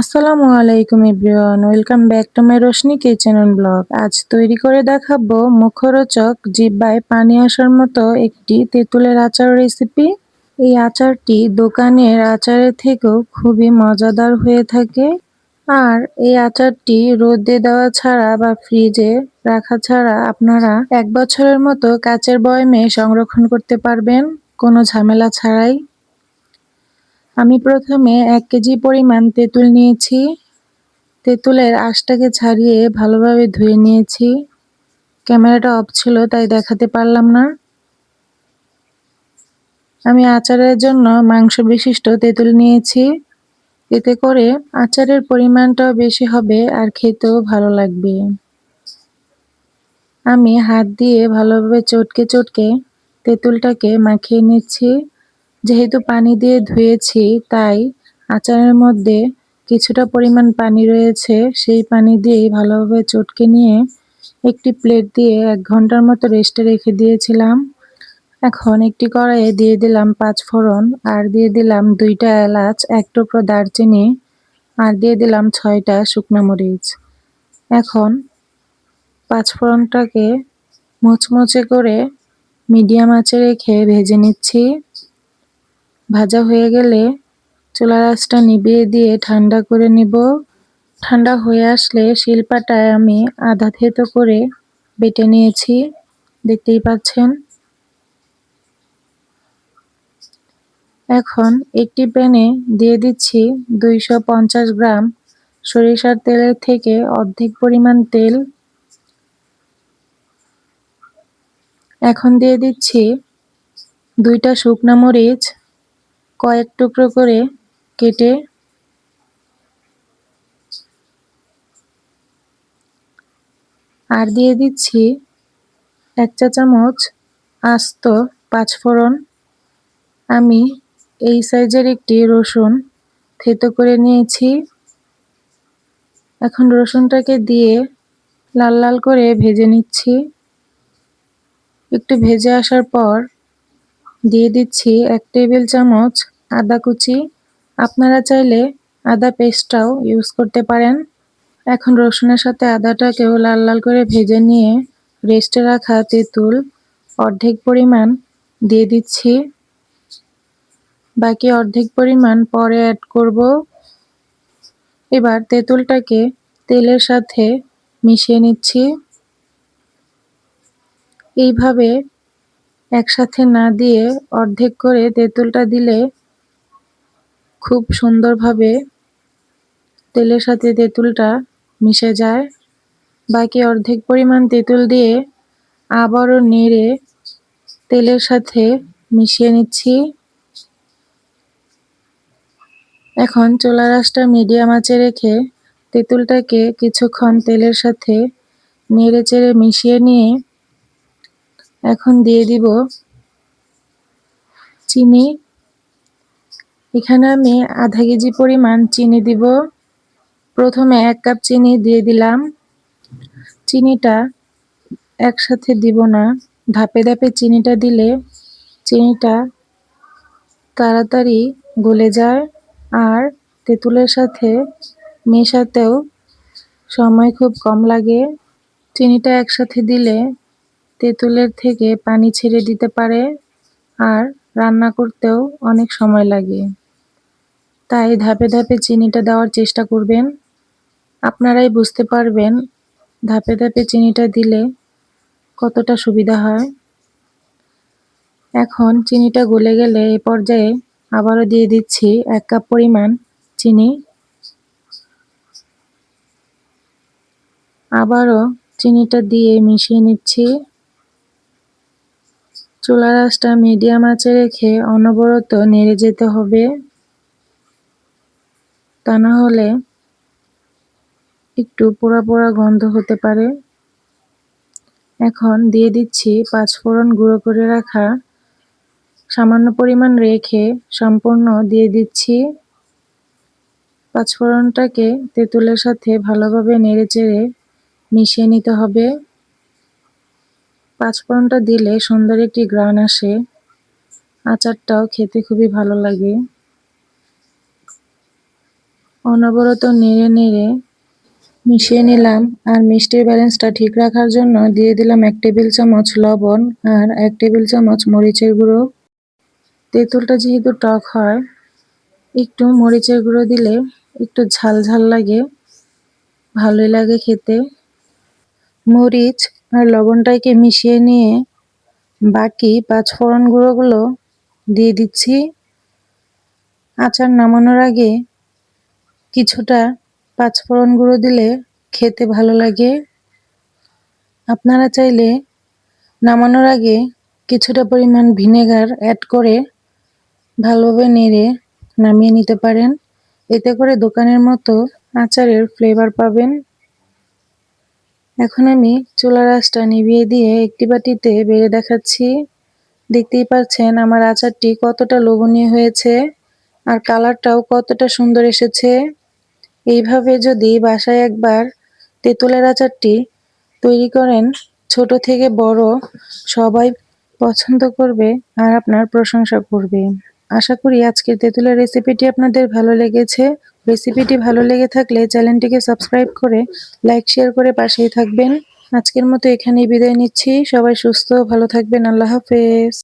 আসসালামু আলাইকুম everyone, welcome back to my Roshni kitchen and blog. আজ তৈরি করে দেখাবো মুখরোচক জিব্বায় পানি আসার মতো একটি তেঁতুলের আচার রেসিপি এই আচারটি দোকানের আচারের থেকেও খুবই মজাদার হয়ে থাকে। আর এই আচারটি রোদে দেওয়া ছাড়া বা ফ্রিজে রাখা ছাড়া আপনারা এক বছরের মতো কাচের বয়মে সংরক্ষণ করতে পারবেন, কোনো ঝামেলা ছাড়াই। আমি প্রথমে এক কেজি পরিমাণ তেঁতুল নিয়েছি। তেঁতুলের আঁশটাকে ছাড়িয়ে ভালোভাবে ধুয়ে নিয়েছি। ক্যামেরাটা অফ ছিল, তাই দেখাতে পারলাম না। আমি আচারের জন্য মাংস বিশিষ্ট তেঁতুল নিয়েছি। এতে করে আচারের পরিমাণটাও বেশি হবে আর খেতেও ভালো লাগবে। আমি হাত দিয়ে ভালোভাবে চটকে চটকে তেঁতুলটাকে মাখিয়ে নিচ্ছি। যেহেতু পানি দিয়ে ধুয়েছি, তাই আচারের মধ্যে কিছুটা পরিমাণ পানি রয়েছে, সেই পানি দিয়েই ভালোভাবে চটকে নিয়ে একটি প্লেট দিয়ে এক ঘণ্টার মতো রেস্টে রেখে দিয়েছিলাম। এখন একটি কড়াইয়ে দিয়ে দিলাম পাঁচ ফোড়ন আর দিয়ে দিলাম দুইটা এলাচ, এক টুকরো দারচিনি আর দিয়ে দিলাম ছয়টা শুকনো মরিচ। এখন পাঁচ ফোড়নটাকে মুচমুচে করে মিডিয়াম আঁচে রেখে ভেজে নিচ্ছি। ভাজা হয়ে গেলে চুলা আঁচটা নিভিয়ে দিয়ে ঠান্ডা করে নিব। ঠান্ডা হয়ে আসলে শিলপাটায় আমি আধা থেতো করে বেটে নিয়েছি। দেখতেই পাচ্ছেন। এখন একটি প্যানে দিয়ে দিচ্ছি দুইশো পঞ্চাশ গ্রাম সরিষার তেলের থেকে অর্ধেক পরিমাণ তেল। এখন দিয়ে দিচ্ছি দুইটা শুকনা মরিচ কয়েক টুকরো করে কেটে আর দিয়ে দিচ্ছি এক চা চামচ আস্ত পাঁচফোড়ন। আমি এই সাইজের একটি রসুন থেতো করে নিয়েছি। এখন রসুনটাকে দিয়ে লাল লাল করে ভেজে নিচ্ছি। একটু ভেজে আসার পর দিয়ে দিচ্ছি এক টেবিল চামচ আদা কুচি। আপনারা চাইলে আদা পেস্টটাও ইউজ করতে পারেন। এখন রসুনের সাথে আদাটাকেও লাল লাল করে ভেজে নিয়ে রেস্টে রাখা তেঁতুল অর্ধেক পরিমাণ দিয়ে দিচ্ছি। বাকি অর্ধেক পরিমাণ পরে অ্যাড করব। এবার তেঁতুলটাকে তেলের সাথে মিশিয়ে নিচ্ছি। এইভাবে একসাথে না দিয়ে অর্ধেক করে তেঁতুলটা দিলে খুব সুন্দরভাবে তেলের সাথে তেঁতুলটা মিশে যায়। বাকি অর্ধেক পরিমাণ তেঁতুল দিয়ে আবারও নেড়ে তেলের সাথে মিশিয়ে নিচ্ছি। এখন চোলা রাসটা মিডিয়াম আঁচে রেখে তেঁতুলটাকে কিছুক্ষণ তেলের সাথে নেড়ে চেড়ে মিশিয়ে নিয়ে এখন দিয়ে দিব চিনি এখানে আমি আধা কেজি পরিমাণ চিনি দিব। প্রথমে এক কাপ চিনি দিয়ে দিলাম। চিনিটা একসাথে দিব না। ধাপে ধাপে চিনিটা দিলে চিনিটা তাড়াতাড়ি গলে যায় আর তেঁতুলের সাথে মেশাতেও সময় খুব কম লাগে। চিনিটা একসাথে দিলে তেঁতুলের থেকে পানি ছেড়ে দিতে পারে আর রান্না করতেও অনেক সময় লাগে। তাই ধাপে ধাপে চিনিটা দেওয়ার চেষ্টা করবেন। আপনারাই বুঝতে পারবেন ধাপে ধাপে চিনিটা দিলে কতটা সুবিধা হয়। এখন চিনিটা গলে গেলে এ পর্যায়ে আবারও দিয়ে দিচ্ছি এক কাপ পরিমাণ চিনি। আবারও চিনিটা দিয়ে মিশিয়ে নিচ্ছি। চুলার আঁচটা মিডিয়াম আঁচে রেখে অনবরত নেড়ে যেতে হবে। তা না হলে একটু পোড়া পোড়া গন্ধ হতে পারে। এখন দিয়ে দিচ্ছি পাঁচফোড়ন গুঁড়ো করে রাখা সামান্য পরিমাণ রেখে সম্পূর্ণ দিয়ে দিচ্ছি। পাঁচফোড়নটাকে তেঁতুলের সাথে ভালোভাবে নেড়ে চেড়ে মিশিয়ে নিতে হবে। পাঁচফোড়নটা দিলে সুন্দর একটি গ্রান আসে। আচারটাও খেতে খুবই ভালো লাগে। অনবরত নেড়ে নেড়ে মিশিয়ে নিলাম আর মিষ্টির ব্যালেন্সটা ঠিক রাখার জন্য দিয়ে দিলাম এক টেবিল চামচ লবণ আর এক টেবিল চামচ মরিচের গুঁড়ো। তেঁতুলটা যেহেতু টক হয়, একটু মরিচের গুঁড়ো দিলে একটু ঝাল ঝাল লাগে, ভালোই লাগে খেতে। মরিচ আর লবণটাকে মিশিয়ে নিয়ে বাকি পাঁচ ফোড়ন গুঁড়োগুলো দিয়ে দিচ্ছি। আচার নামানোর আগে কিছুটা পাঁচফোড়ন গুঁড়ো দিলে খেতে ভালো লাগে। আপনারা চাইলে নামানোর আগে কিছুটা পরিমাণ ভিনেগার অ্যাড করে ভালোভাবে নেড়ে নামিয়ে নিতে পারেন। এতে করে দোকানের মতো আচারের ফ্লেভার পাবেন। এখন আমি চুলার আঁচটা নিভিয়ে দিয়ে একটি বাটিতে বেড়ে দেখাচ্ছি। দেখতেই পাচ্ছেন আমার আচারটি কতটা লোভনীয় হয়েছে আর কালারটাও কতটা সুন্দর এসেছে। এইভাবে যদি বাসায় একবার তেঁতুলের আচারটি তৈরি করেন, ছোট থেকে বড় সবাই পছন্দ করবে আর আপনার প্রশংসা করবে। আশা করি আজকের তেঁতুলের রেসিপিটি আপনাদের ভালো লেগেছে। রেসিপিটি ভালো লেগে থাকলে চ্যানেলটিকে সাবস্ক্রাইব করে লাইক শেয়ার করে পাশেই থাকবেন। আজকের মতো এখানেই বিদায় নিচ্ছি। সবাই সুস্থ, ভালো থাকবেন। আল্লাহ হাফেজ।